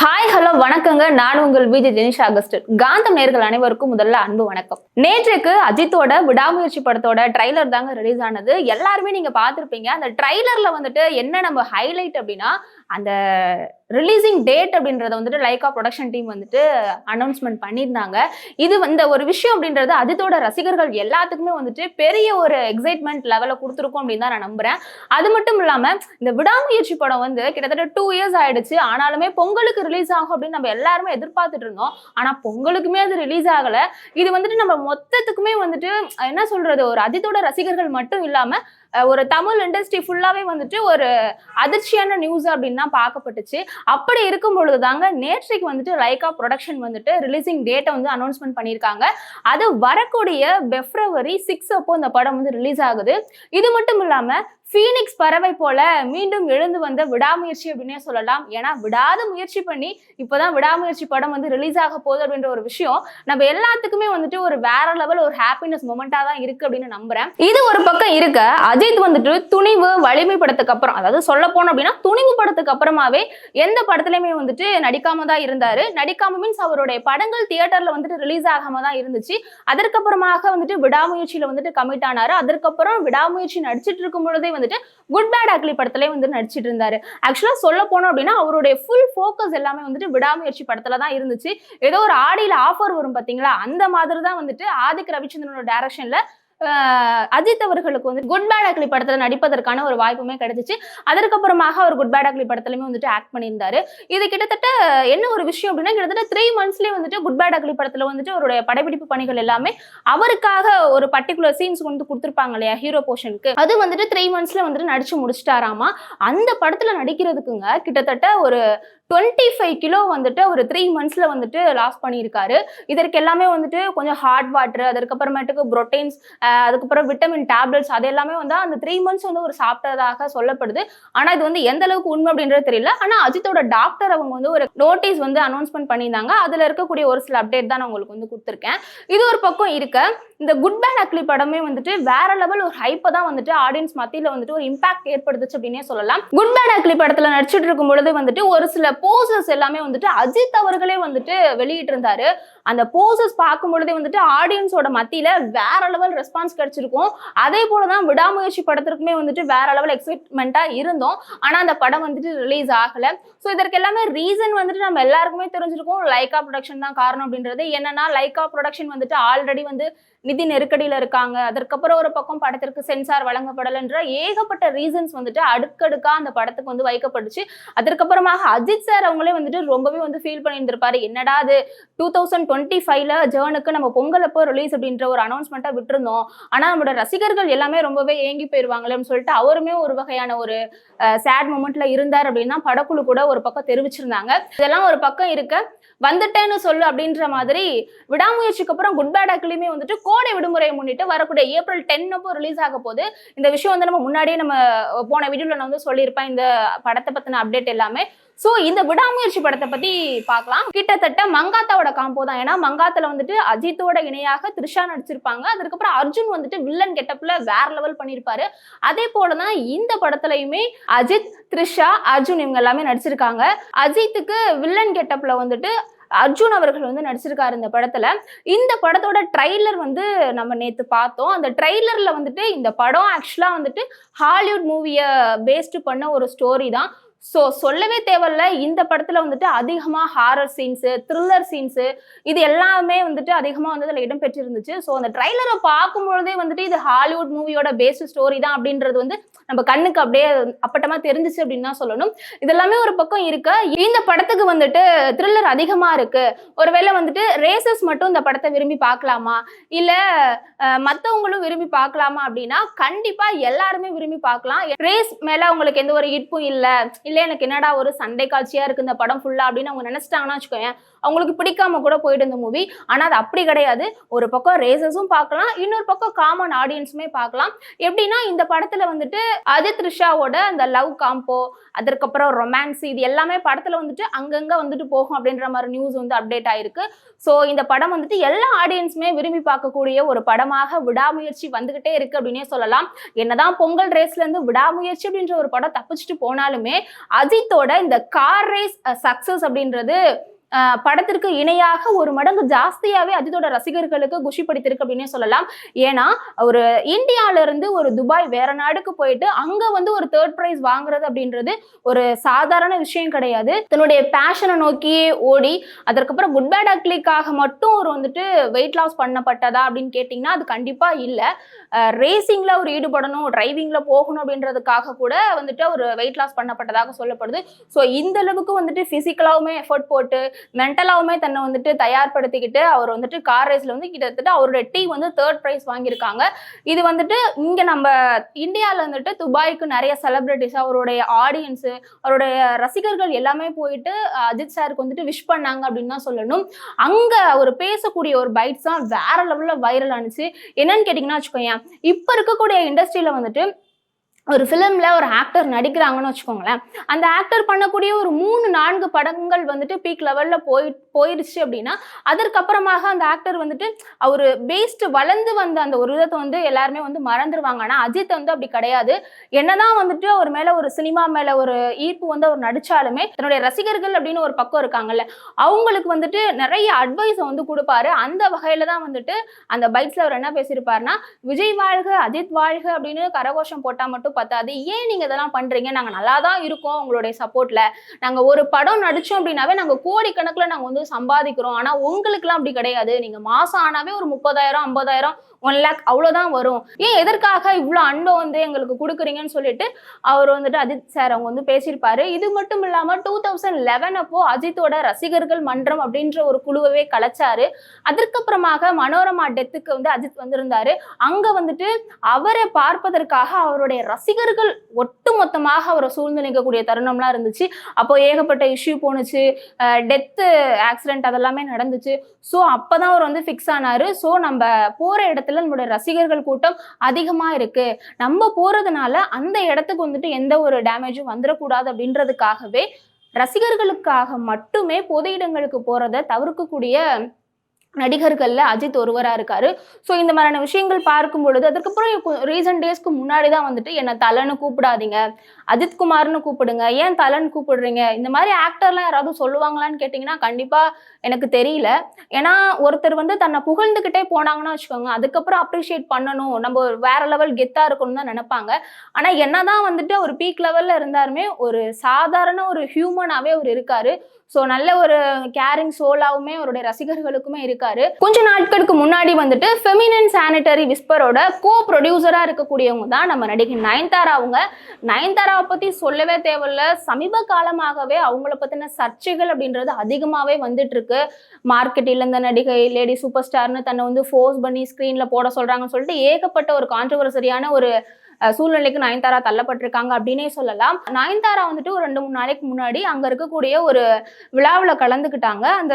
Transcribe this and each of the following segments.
Hi hello வணக்கங்க. நான் உங்கள் விஜய் ஜெனிஷ் அகஸ்டர் காந்தம் நேர்கள் அனைவருக்கும் முதல்ல அன்பு வணக்கம். நேற்றுக்கு அஜித்தோட விடாமுயற்சி படத்தோட ட்ரைலர் தாங்க ரிலீஸ் ஆனது. எல்லாருமே நீங்க பார்த்திருப்பீங்க. அந்த ட்ரைலர்ல வந்துட்டு என்ன நம்ம ஹைலைட் அப்படின்னா அந்த ரிலீசிங் டேட் அப்படின்றத வந்துட்டு லைக்கா ப்ரொடக்ஷன் டீம் வந்துட்டு அனௌன்ஸ்மெண்ட் பண்ணியிருந்தாங்க. இது இந்த ஒரு விஷயம் அப்படின்றது அதித்தோட ரசிகர்கள் எல்லாத்துக்குமே வந்துட்டு பெரிய ஒரு எக்ஸைட்மெண்ட் லெவலில் கொடுத்துருக்கோம் அப்படின்னு தான் நான் நம்புறேன். அது மட்டும் இல்லாமல் இந்த விடாமுயற்சி படம் வந்து கிட்டத்தட்ட டூ இயர்ஸ் ஆயிடுச்சு. ஆனாலுமே பொங்கலுக்கு ரிலீஸ் ஆகும் அப்படின்னு நம்ம எல்லாருமே எதிர்பார்த்துட்டு இருந்தோம். ஆனால் பொங்கலுக்குமே அது ரிலீஸ் ஆகலை. இது வந்துட்டு நம்ம மொத்தத்துக்குமே வந்துட்டு என்ன சொல்றது ஒரு அதித்தோட ரசிகர்கள் மட்டும் இல்லாமல் ஒரு தமிழ் இண்டஸ்ட்ரி ஃபுல்லாகவே வந்துட்டு ஒரு அதிர்ச்சியான நியூஸ் அப்படின்னு தான் பார்க்கப்பட்டுச்சு. அப்படி இருக்கும் பொழுது தாங்க நேற்றைக்கு வந்துட்டு லைக்கா ப்ரொடக்ஷன் வந்துட்டு ரிலீசிங் டேட்டை வந்து அனௌன்ஸ்மெண்ட் பண்ணியிருக்காங்க. அது வரக்கூடிய பிப்ரவரி சிக்ஸ் அப்போ இந்த படம் வந்து ரிலீஸ் ஆகுது. இது மட்டும் இல்லாமல் ஃபீனிக்ஸ் பறவை போல மீண்டும் எழுந்து வந்த விடாமுயற்சி அப்படின்னே சொல்லலாம். ஏன்னா விடாத முயற்சி பண்ணி இப்போதான் விடாமுயற்சி படம் வந்து ரிலீஸ் ஆக போகுது அப்படின்ற ஒரு விஷயம். நம்ம எல்லாத்துக்குமே வந்துட்டு ஒரு வேற லெவல் ஒரு ஹாப்பினஸ் மொமெண்டா தான் இருக்கு அப்படின்னு நம்புறேன். இது ஒரு பக்கம் இருக்க. அஜித் வந்துட்டு துணிவு வலிமை படத்துக்கு அப்புறம் அதாவது சொல்ல போனோம் அப்படின்னா துணிவு படத்துக்கு அப்புறமாவே எந்த படத்துலயுமே வந்துட்டு நடிக்காம தான் இருந்தாரு. நடிக்காம மீன்ஸ் அவருடைய படங்கள் தியேட்டர்ல வந்துட்டு ரிலீஸ் ஆகாம தான் இருந்துச்சு. அதற்கப்புறமாக வந்துட்டு விடாமுயற்சியில வந்துட்டு கமிட் ஆனாரு. அதற்கப்புறம் விடாமுயற்சி நடிச்சிட்டு இருக்கும் பொழுதே வந்து வந்துட்டு குட் பேட் அக்லி படத்துல வந்து நடிச்சிட்டு இருந்தாரு. ஆக்சுவலா சொல்ல போனோம் அப்படின்னா அவருடைய ஃபுல் ஃபோக்கஸ் எல்லாமே வந்துட்டு விடாமுயற்சி படத்துல தான் இருந்துச்சு. ஏதோ ஒரு ஆடியில ஆஃபர் வரும் பாத்தீங்களா? அந்த மாதிரி தான் வந்துட்டு ஆதிக் ரவிச்சந்திரனோட டேரக்ஷன்ல அஜித் அவர்களுக்கு வந்து குட் பேட் அக்லி படத்தில் நடிப்பதற்கான ஒரு வாய்ப்புமே கிடைச்சிச்சு. அதற்கப்புறமாக அவர் குட் பேட் அக்லி படத்துலையுமே வந்துட்டு ஆக்ட் பண்ணியிருந்தாரு. இது கிட்டத்தட்ட என்ன ஒரு விஷயம் அப்படின்னா கிட்டத்தட்ட த்ரீ மந்த்ஸ்லேயே வந்துட்டு குட் பேட் அக்லி படத்தில் வந்துட்டு அவருடைய படப்பிடிப்பு பணிகள் எல்லாமே அவருக்காக ஒரு பர்டிகுலர் சீன்ஸ் வந்து கொடுத்துருப்பாங்க இல்லையா ஹீரோ போர்ஷனுக்கு அது வந்துட்டு த்ரீ மந்த்ஸில் வந்துட்டு நடிச்சு முடிச்சிட்டாராமா. அந்த படத்தில் நடிக்கிறதுக்குங்க கிட்டத்தட்ட ஒரு டுவெண்ட்டி ஃபைவ் கிலோ வந்துட்டு ஒரு த்ரீ மந்த்ஸில் வந்துட்டு லாஸ் பண்ணியிருக்காரு. இதற்கு எல்லாமே வந்துட்டு கொஞ்சம் ஹார்ட் வாட்டர் அதுக்கப்புறமேட்டுக்கு ப்ரோட்டீன்ஸ் அதுக்கப்புறம் விட்டமின் டேப்லெட்ஸ் அது எல்லாமே வந்து அந்த த்ரீ மந்த்ஸ் வந்து ஒரு சாப்பிட்டதாக சொல்லப்படுது. ஆனால் இது வந்து எந்த அளவுக்கு உண்மை அப்படின்றது தெரியல. ஆனால் அஜித்தோட டாக்டர் அவங்க வந்து ஒரு நோட்டீஸ் வந்து அனௌன்ஸ்மெண்ட் பண்ணியிருந்தாங்க. அதில் இருக்கக்கூடிய ஒரு சில அப்டேட் தான் நான் உங்களுக்கு வந்து கொடுத்துருக்கேன். இது ஒரு பக்கம் இருக்க. இந்த குட் பேட் அக்லி படமே வந்துட்டு வேற லெவல் ஒரு ஹைப்பை தான் வந்துட்டு ஆடியன்ஸ் மத்தியில் வந்துட்டு ஒரு இம்பாக்ட் ஏற்படுத்துச்சு அப்படின்னே சொல்லலாம். குட் பேட் அக்லி படத்தில் நடிச்சிட்டு இருக்கும் பொழுது வந்துட்டு ஒரு சில போசஸ் எல்லாமே வந்துட்டு அஜித் அவர்களே வந்துட்டு வெளியிட்டு இருந்தாரு அந்த போசஸ் பார்க்கும் பொழுதே வந்துட்டு ஆடியன்ஸோட மத்தியில வேற லெவல் ரெஸ்பான்ஸ் கிடைச்சிருக்கும். அதே போலதான் விடாமுயற்சி படத்திற்குமே வந்துட்டு வேற லெவல் எக்ஸைட்மெண்ட்டா இருந்தோம். ஆனா அந்த படம் வந்துட்டு ரிலீஸ் ஆகல. ஸோ இதற்கு எல்லாமே ரீசன் வந்துட்டு நம்ம எல்லாருக்குமே தெரிஞ்சிருக்கும். லைகா ப்ரொடக்ஷன் தான் காரணம் அப்படின்றது. என்னன்னா லைகா ப்ரொடக்ஷன் வந்துட்டு ஆல்ரெடி வந்து நிதி நெருக்கடியில் இருக்காங்க. அதற்கப்புறம் ஒரு பக்கம் படத்திற்கு சென்சார் வழங்கப்படலைன்ற ஏகப்பட்ட ரீசன்ஸ் வந்துட்டு அடுக்கடுக்காக அந்த படத்துக்கு வந்து வைக்கப்பட்டுச்சு. அதற்கப்புறமாக அஜித் சார் அவங்களே வந்துட்டு ரொம்பவே வந்து ஃபீல் பண்ணியிருந்திருப்பாரு. என்னடா அது? டூ தௌசண்ட் டுவெண்ட்டி ஃபைவ்ல ஜேர்னுக்கு நம்ம பொங்கல் அப்போ ரிலீஸ் அப்படின்ற ஒரு அனௌன்ஸ்மெண்ட்டாக விட்டுருந்தோம். ஆனால் நம்மளோட ரசிகர்கள் எல்லாமே ரொம்பவே ஏங்கி போயிருவாங்களேன்னு சொல்லிட்டு அவருமே ஒரு வகையான ஒரு சேட் மூமெண்ட்ல இருந்தார் அப்படின்னா படக்குழு கூட ஒரு பக்கம் தெரிவிச்சிருந்தாங்க. இதெல்லாம் ஒரு பக்கம் இருக்க வந்துட்டேன்னு சொல்லு அப்படின்ற மாதிரி விடாமுயற்சிக்கு அப்புறம் குட் பேட் அக்லியுமே வந்துட்டு கோடை விடுமுறையை முன்னிட்டு வரக்கூடிய ஏப்ரல் டென் அப்போ ரிலீஸ் ஆக போது இந்த விஷயம் வந்து நம்ம முன்னாடியே நம்ம போன வீடியோல நான் வந்து சொல்லியிருப்பேன். இந்த படத்தை பத்தின அப்டேட் எல்லாமே. ஸோ இந்த விடாமுயற்சி படத்தை பத்தி பார்க்கலாம். கிட்டத்தட்ட மங்காத்தாவோட காம்போ தான். ஏன்னா மங்காத்தில் வந்துட்டு அஜித்தோட இணையாக த்ரிஷா நடிச்சிருப்பாங்க. அதுக்கப்புறம் அர்ஜுன் வந்துட்டு வில்லன் கெட்டப்ல வேற லெவல் பண்ணியிருப்பாரு. அதே போலதான் இந்த படத்துலயுமே அஜித் த்ரிஷா அர்ஜுன் இவங்க எல்லாமே நடிச்சிருக்காங்க. அஜித்துக்கு வில்லன் கெட்டப்ல வந்துட்டு அர்ஜுன் அவர்கள் வந்து நடிச்சிருக்காரு இந்த படத்துல. இந்த படத்தோட ட்ரைலர் வந்து நம்ம நேத்து பார்த்தோம். அந்த ட்ரைலர்ல வந்துட்டு இந்த படம் ஆக்சுவலா வந்துட்டு ஹாலிவுட் மூவியை பேஸ்டு பண்ண ஒரு ஸ்டோரி தான். ஸோ சொல்லவே தேவையில்ல. இந்த படத்தில் வந்துட்டு அதிகமாக ஹாரர் சீன்ஸு த்ரில்லர் சீன்ஸு இது எல்லாமே வந்துட்டு அதிகமாக வந்து அதில் இடம்பெற்றிருந்துச்சு. ஸோ அந்த ட்ரைலரை பார்க்கும்பொழுதே வந்துட்டு இது ஹாலிவுட் மூவியோட பேஸ்டு ஸ்டோரி தான் அப்படின்றது வந்து நம்ம கண்ணுக்கு அப்படியே அப்பட்டமாக தெரிஞ்சிச்சு அப்படின்னு தான் சொல்லணும். இதெல்லாமே ஒரு பக்கம் இருக்க. இந்த படத்துக்கு வந்துட்டு த்ரில்லர் அதிகமாக இருக்கு. ஒருவேளை வந்துட்டு ரேசஸ் மட்டும் இந்த படத்தை விரும்பி பார்க்கலாமா? இல்லை மற்றவங்களும் விரும்பி பார்க்கலாமா அப்படின்னா கண்டிப்பாக எல்லாருமே விரும்பி பார்க்கலாம். ரேஸ் மேலே உங்களுக்கு எந்த ஒரு ஈர்ப்பும் இல்லை. இல்லை எனக்கு என்னடா ஒரு சண்டை காட்சியாக இருக்குது இந்த படம் ஃபுல்லாக அப்படின்னு அவங்க நினச்சிட்டாங்கன்னா வச்சுக்கோங்க அவங்களுக்கு பிடிக்காம கூட போயிட்டு இந்த மூவி ஆனால் அது அப்படி கிடையாது. ஒரு பக்கம் ரேசஸும் பார்க்கலாம் இன்னொரு பக்கம் காமன் ஆடியன்ஸுமே பார்க்கலாம். எப்படின்னா இந்த படத்தில் வந்துட்டு அஜித் த்ரிஷாவோட அந்த லவ் காம்போ அதற்கப்புறம் ரொமான்ஸ் இது எல்லாமே படத்தில் வந்துட்டு அங்கங்கே வந்துட்டு போகும் அப்படின்ற மாதிரி நியூஸ் வந்து அப்டேட் ஆயிருக்கு. ஸோ இந்த படம் வந்துட்டு எல்லா ஆடியன்ஸுமே விரும்பி பார்க்கக்கூடிய ஒரு படமாக விடாமுயற்சி வந்துகிட்டே இருக்கு அப்படின்னே சொல்லலாம். என்னதான் பொங்கல் ரேஸ்லேருந்து விடாமுயற்சி அப்படின்ற ஒரு படம் தப்பிச்சுட்டு போனாலுமே அஜித்தோட இந்த கார் ரேஸ் சக்சஸ் அப்படின்றது படத்திற்கு இணையாக ஒரு மடங்கு ஜாஸ்தியாவே அஜித்தோட ரசிகர்களுக்கு குஷி படித்திருக்கு அப்படின்னே சொல்லலாம். ஏன்னா ஒரு இந்தியால இருந்து ஒரு துபாய் வேற நாடுக்கு போயிட்டு அங்க வந்து ஒரு தேர்ட் பிரைஸ் வாங்குறது அப்படின்றது ஒரு சாதாரண விஷயம் கிடையாது. தன்னுடைய பேஷனை நோக்கி ஓடி அதற்கப்புறம் குட் பேட் அக்லிக்காக மட்டும் ஒரு வந்துட்டு வெயிட் லாஸ் பண்ணப்பட்டதா அப்படின்னு கேட்டிங்கன்னா அது கண்டிப்பா இல்லை. ரேசிங்ல ஒரு ஈடுபடணும் டிரைவிங்ல போகணும் அப்படின்றதுக்காக கூட வந்துட்டு ஒரு வெயிட் லாஸ் பண்ணப்பட்டதாக சொல்லப்படுது. ஸோ இந்த அளவுக்கு வந்துட்டு பிசிக்கலாவுமே எஃபர்ட் போட்டு மென்டலாவுமே தன்னை வந்துட்டு தயார்படுத்திக்கிட்டு அவர் வந்துட்டு கார் ரேஸ்ல வந்து கிட்டத்தட்ட அவருடைய டீம் வந்து தேர்ட் ப்ரைஸ் வாங்கியிருக்காங்க. இது வந்துட்டு இங்க நம்ம இந்தியாவில் வந்துட்டு துபாய்க்கு நிறைய செலிபிரிட்டிஸ் அவருடைய ஆடியன்ஸ் அவருடைய ரசிகர்கள் எல்லாமே போயிட்டு அஜித் சாருக்கு வந்துட்டு விஷ் பண்ணாங்க அப்படின்னு தான் சொல்லணும். அங்க அவர் பேசக்கூடிய ஒரு பைட்ஸ் தான் வேற லெவல்ல வைரல் ஆனிச்சு. என்னன்னு கேட்டிங்கன்னா வச்சுக்கோங்க இப்போ இருக்கக்கூடிய இண்டஸ்ட்ரியில வந்துட்டு ஒரு ஃபிலிமில் ஒரு ஆக்டர் நடிக்கிறாங்கன்னு வச்சுக்கோங்களேன். அந்த ஆக்டர் பண்ணக்கூடிய ஒரு மூணு நான்கு படங்கள் வந்துட்டு பீக் லெவலில் போய் போயிடுச்சு அப்படின்னா அதற்கப்புறமாக அந்த ஆக்டர் வந்துட்டு அவர் பேஸ்டு வளர்ந்து வந்த அந்த ஒரு விதத்தை வந்து எல்லாருமே வந்து மறந்துடுவாங்க ஆனால் அஜித் வந்து அப்படி கிடையாது. என்னதான் வந்துட்டு அவர் மேலே ஒரு சினிமா மேலே ஒரு ஈர்ப்பு வந்து அவர் நடித்தாலுமே தன்னுடைய ரசிகர்கள் அப்படின்னு ஒரு பக்கம் இருக்காங்கல்ல அவங்களுக்கு வந்துட்டு நிறைய அட்வைஸை வந்து கொடுப்பாரு. அந்த வகையில் தான் வந்துட்டு அந்த பைக்ஸில் அவர் என்ன பேசியிருப்பாருன்னா விஜய் வாழ்க அஜித் வாழ்க அப்படின்னு கரகோஷம் போட்டால் மட்டும் பத்தாது. ஏன் நீங்க இதெல்லாம் பண்றீங்க? நாங்க நல்லா தான் இருக்கோம் உங்களுடைய சப்போர்ட்ல நாங்க ஒரு படம் நடிச்சோம் அப்படின்னாவே நாங்க கோடிக்கணக்குல நாங்க வந்து சம்பாதிக்கிறோம். ஆனா உங்களுக்குலாம் அப்படி கிடையாது. நீங்க மாசம் ஆனாவே ஒரு முப்பதாயிரம் ஐம்பதாயிரம் ஒன் லேக் அவ்வளோதான் வரும். ஏன் எதற்காக இவ்வளோ அன்பை வந்து எங்களுக்கு கொடுக்குறீங்கன்னு சொல்லிட்டு அவர் வந்துட்டு அஜித் சார் அவங்க வந்து பேசியிருப்பாரு. இது மட்டும் இல்லாமல் டூ தௌசண்ட் லெவன் அப்போ அஜித்தோட ரசிகர்கள் மன்றம் அப்படின்ற ஒரு குழுவவே கலைச்சாரு. அதற்கப்புறமாக மனோரமா டெத்துக்கு வந்து அஜித் வந்திருந்தாரு. அங்க வந்துட்டு அவரை பார்ப்பதற்காக அவருடைய ரசிகர்கள் ஒட்டுமொத்தமாக அவரை சூழ்ந்து நிற்கக்கூடிய தருணம்லாம் இருந்துச்சு. அப்போ ஏகப்பட்ட இஷ்யூ போணுச்சு. டெத்து ஆக்சிடென்ட் அதெல்லாமே நடந்துச்சு. ஸோ அப்போ தான் அவர் வந்து ஃபிக்ஸ் ஆனார். ஸோ நம்ம போகிற இடத்துல நம்மளுடைய ரசிகர்கள் கூட்டம் அதிகமாக இருக்குது நம்ம போகிறதுனால அந்த இடத்துக்கு வந்துட்டு எந்த ஒரு டேமேஜும் வந்துடக்கூடாது அப்படின்றதுக்காகவே ரசிகர்களுக்காக மட்டுமே பொது இடங்களுக்கு போகிறத தவிர்க்கக்கூடிய நடிகர்களில் அஜித் ஒருவராக இருக்கார். ஸோ இந்த மாதிரியான விஷயங்கள் பார்க்கும் பொழுது அதுக்கப்புறம் ரீசன்ட் டேஸ்க்கு முன்னாடி தான் வந்துட்டு என்னை தலன்னு கூப்பிடாதீங்க. அஜித் குமார்னு கூப்பிடுங்க. ஏன் தலன்னு கூப்பிடுறீங்க? இந்த மாதிரி ஆக்டர்லாம் யாராவது சொல்லுவாங்களான்னு கேட்டிங்கன்னா கண்டிப்பாக எனக்கு தெரியல. ஏன்னா ஒருத்தர் வந்து தன்னை புகழ்ந்துக்கிட்டே போனாங்கன்னு வச்சுக்கோங்க அதுக்கப்புறம் அப்ரிஷியேட் பண்ணணும். நம்ம ஒரு வேற லெவல் கெத்தாக இருக்கணும்னு தான் நினைப்பாங்க. ஆனால் என்ன தான் வந்துட்டு ஒரு பீக் லெவலில் இருந்தாலுமே ஒரு சாதாரண ஒரு ஹியூமனாகவே அவர் இருக்காரு. ஸோ நல்ல ஒரு கேரிங் சோலாவுமே அவருடைய ரசிகர்களுக்குமே இருக்காரு. கொஞ்ச நாட்களுக்கு முன்னாடி வந்துட்டு ஃபெமினன் சானிட்டரி விஸ்பரோட கோ ப்ரொடியூசரா இருக்கக்கூடியவங்க தான் நம்ம நடிகை நயன்தாரா. அவங்க நயன்தாராவை பத்தி சொல்லவே தேவையில்ல. சமீப காலமாகவே அவங்கள பத்தின சர்ச்சைகள் அப்படின்றது அதிகமாவே வந்துட்டு இருக்கு மார்க்கெட்டில் இந்த நடிகை லேடி சூப்பர் ஸ்டார்னு தன்னை வந்து ஃபோர்ஸ் பண்ணி ஸ்க்ரீன்ல போட சொல்றாங்கன்னு சொல்லிட்டு ஏகப்பட்ட ஒரு கான்ட்ரவர்சரியான ஒரு சூழ்நிலைக்கு நயன்தாரா தள்ளப்பட்டிருக்காங்க அப்படின்னே சொல்லலாம். நயன்தாரா வந்துட்டு ஒரு ரெண்டு மூணு நாளைக்கு முன்னாடி அங்க இருக்கக்கூடிய ஒரு விழாவில் கலந்துக்கிட்டாங்க. அந்த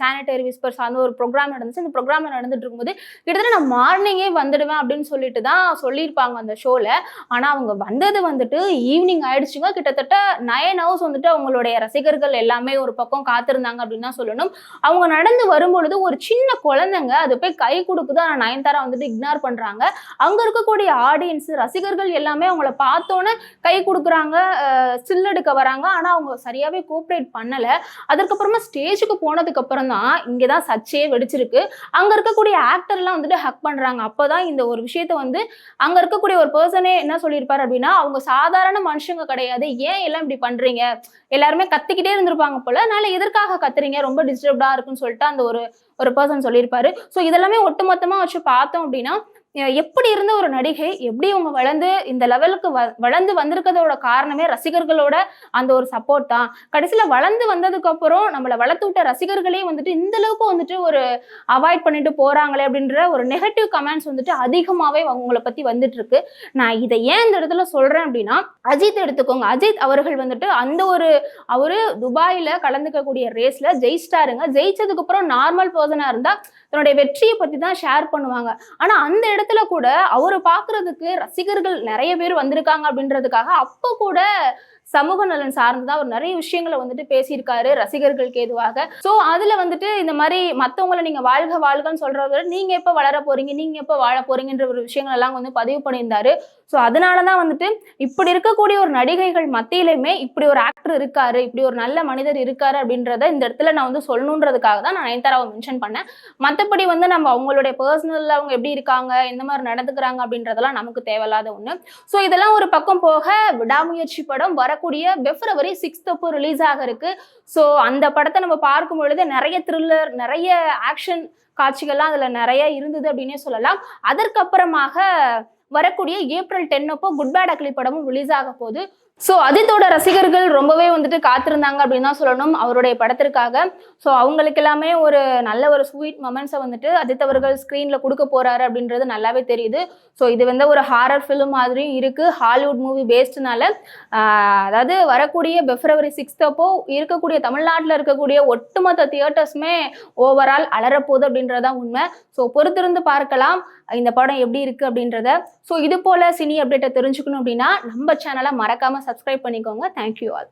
சானிடரி விஸ்பர் சார்ந்த ஒரு ப்ரோக்ராம் நடந்துச்சு. அந்த ப்ரோக்ராம் நடந்துட்டு இருக்கும்போது கிட்டத்தட்ட நான் மார்னிங்கே வந்துடுவேன் அப்படின்னு சொல்லிட்டு தான் சொல்லியிருப்பாங்க அந்த ஷோவில் ஆனால் அவங்க வந்தது வந்துட்டு ஈவினிங் ஆயிடுச்சுங்க. கிட்டத்தட்ட நயன் ஹவர்ஸ் வந்துட்டு அவங்களுடைய ரசிகர்கள் எல்லாமே ஒரு பக்கம் காத்திருந்தாங்க அப்படின்னு தான் சொல்லணும். அவங்க நடந்து வரும்பொழுது ஒரு சின்ன குழந்தைங்க அது போய் கை கொடுக்குது. ஆனால் நயன்தாரா வந்துட்டு இக்னார் பண்ணுறாங்க அங்கே இருக்கக்கூடிய ஆடியன்ஸ் ரசிகர்கள் எல்லாமே அவங்கள பார்த்தோன்னே கை கொடுக்குறாங்க ஸ்டில் எடுக்க வராங்க. ஆனால் அவங்க சரியாகவே கோஆப்ரேட் பண்ணலை. அதுக்கப்புறமா ஸ்டேஜுக்கு போனதுக்கு அப்புறம் தான் இங்கே தான் சர்ச்சையே வெடிச்சிருக்கு. அங்கே இருக்கக்கூடிய ஆக்டர்லாம் வந்துட்டு ஹக் பண்ணுறாங்க அப்போ தான் இந்த ஒரு விஷயத்த வந்து அங்கே இருக்கக்கூடிய ஒரு பர்சனே என்ன சொல்லியிருப்பார் அப்படின்னா அவங்க சாதாரண மனுஷங்க கிடையாது. ஏன் எல்லாம் இப்படி பண்ணுறீங்க எல்லாருமே கத்திக்கிட்டே இருந்திருப்பாங்க போல. அதனால எதற்காக கத்துறீங்க? ரொம்ப டிஸ்டர்ப்டாக இருக்குன்னு சொல்லிட்டு அந்த ஒரு ஒரு பர்சன் சொல்லியிருப்பாரு. ஸோ இதெல்லாமே ஒட்டுமொத்தமாக வச்சு பார்த்தோம் அப்படின்னா எப்படி இருந்த ஒரு நடிகை எப்படி அவங்க வளர்ந்து இந்த லெவலுக்கு வ வளர்ந்து வந்திருக்கிறதோட காரணமே ரசிகர்களோட அந்த ஒரு சப்போர்ட் தான். கடைசியில் வளர்ந்து வந்ததுக்கு அப்புறம் நம்மளை வளர்த்து விட்ட ரசிகர்களே வந்துட்டு இந்த அளவுக்கு வந்துட்டு ஒரு அவாய்ட் பண்ணிட்டு போறாங்களே அப்படின்ற ஒரு நெகட்டிவ் கமெண்ட்ஸ் வந்துட்டு அதிகமாகவே அவங்கள பத்தி வந்துட்டு இருக்கு நான் இதை ஏன் இந்த இடத்துல சொல்றேன் அப்படின்னா அஜித் எடுத்துக்கோங்க. அஜித் அவர்கள் வந்துட்டு அந்த ஒரு அவரு துபாயில கலந்துக்கக்கூடிய ரேஸ்ல ஜெயிச்சிட்டாருங்க. ஜெயிச்சதுக்கு அப்புறம் நார்மல் பர்சனா இருந்தா தன்னுடைய வெற்றியை பத்தி தான் ஷேர் பண்ணுவாங்க. ஆனா அந்த இடத்துல கூட அவரை பாக்குறதுக்கு ரசிகர்கள் நிறைய பேர் வந்திருக்காங்க அப்படின்றதுக்காக அப்போ கூட சமூக நலன் சார்ந்துதான் அவர் நிறைய விஷயங்களை வந்துட்டு பேசியிருக்காரு ரசிகர்களுக்கு ஏதுவாக ஸோ அதுல வந்துட்டு இந்த மாதிரி மற்றவங்களை நீங்க வாழ்க வாழ்கன்னு சொல்கிறத விட நீங்க எப்ப வளர போறீங்க நீங்க எப்ப வாழ போறீங்கன்ற ஒரு விஷயங்கள் எல்லாம் வந்து பதிவு பண்ணியிருந்தாரு. ஸோ அதனாலதான் வந்துட்டு இப்படி இருக்கக்கூடிய ஒரு நடிகைகள் மத்தியிலுமே இப்படி ஒரு ஆக்டர் இருக்காரு இப்படி ஒரு நல்ல மனிதர் இருக்காரு அப்படின்றத இந்த இடத்துல நான் வந்து சொல்லணுன்றதுக்காக தான் நான் நயன்தாராவை மென்ஷன் பண்ணேன். மற்றபடி வந்து நம்ம அவங்களுடைய பர்சனல்ல அவங்க எப்படி இருக்காங்க எந்த மாதிரி நடந்துக்கிறாங்க அப்படின்றதெல்லாம் நமக்கு தேவையில்லாத ஒண்ணு. ஸோ இதெல்லாம் ஒரு பக்கம் போக விடாமுயற்சி படம் வரக்கூடிய பிப்ரவரி சிக்ஸ்த் அப்போ ரிலீஸ் ஆக இருக்கு. ஸோ அந்த படத்தை நம்ம பார்க்கும் பொழுது நிறைய த்ரில்லர் நிறைய ஆக்ஷன் காட்சிகள்லாம் அதுல நிறைய இருந்தது அப்படின்னே சொல்லலாம். அதற்கப்புறமாக வரக்கூடிய ஏப்ரல் டென் அப்போ குட் பேட் அக்லி படமும் ரிலீஸ் ஆக போகுது. ஸோ அஜித்தோட ரசிகர்கள் ரொம்பவே வந்துட்டு காத்திருந்தாங்க அப்படின்னு தான் சொல்லணும். அவருடைய படத்திற்காக. ஸோ அவங்களுக்கு எல்லாமே ஒரு நல்ல ஒரு ஸ்வீட் மொமெண்ட்ஸை வந்துட்டு அஜித் அவர்கள் ஸ்க்ரீனில் கொடுக்க போறாரு அப்படின்றது நல்லாவே தெரியுது. ஸோ இது வந்து ஒரு ஹாரர் ஃபிலிம் மாதிரியும் இருக்கு. ஹாலிவுட் மூவி பேஸ்டுனால அதாவது வரக்கூடிய பிப்ரவரி சிக்ஸ்த் அப்போ இருக்கக்கூடிய தமிழ்நாட்டில் இருக்கக்கூடிய ஒட்டுமொத்த தியேட்டர்ஸுமே ஓவரால் அலறப்போகுது அப்படின்றதான் உண்மை. ஸோ பொறுத்திருந்து பார்க்கலாம் இந்த படம் எப்படி இருக்குது அப்படின்றத. ஸோ இது போல் சினி அப்டேட்டை தெரிஞ்சுக்கணும் அப்படின்னா நம்ம சேனலை மறக்காமல் சப்ஸ்கிரைப் பண்ணிக்கோங்க. Thank you all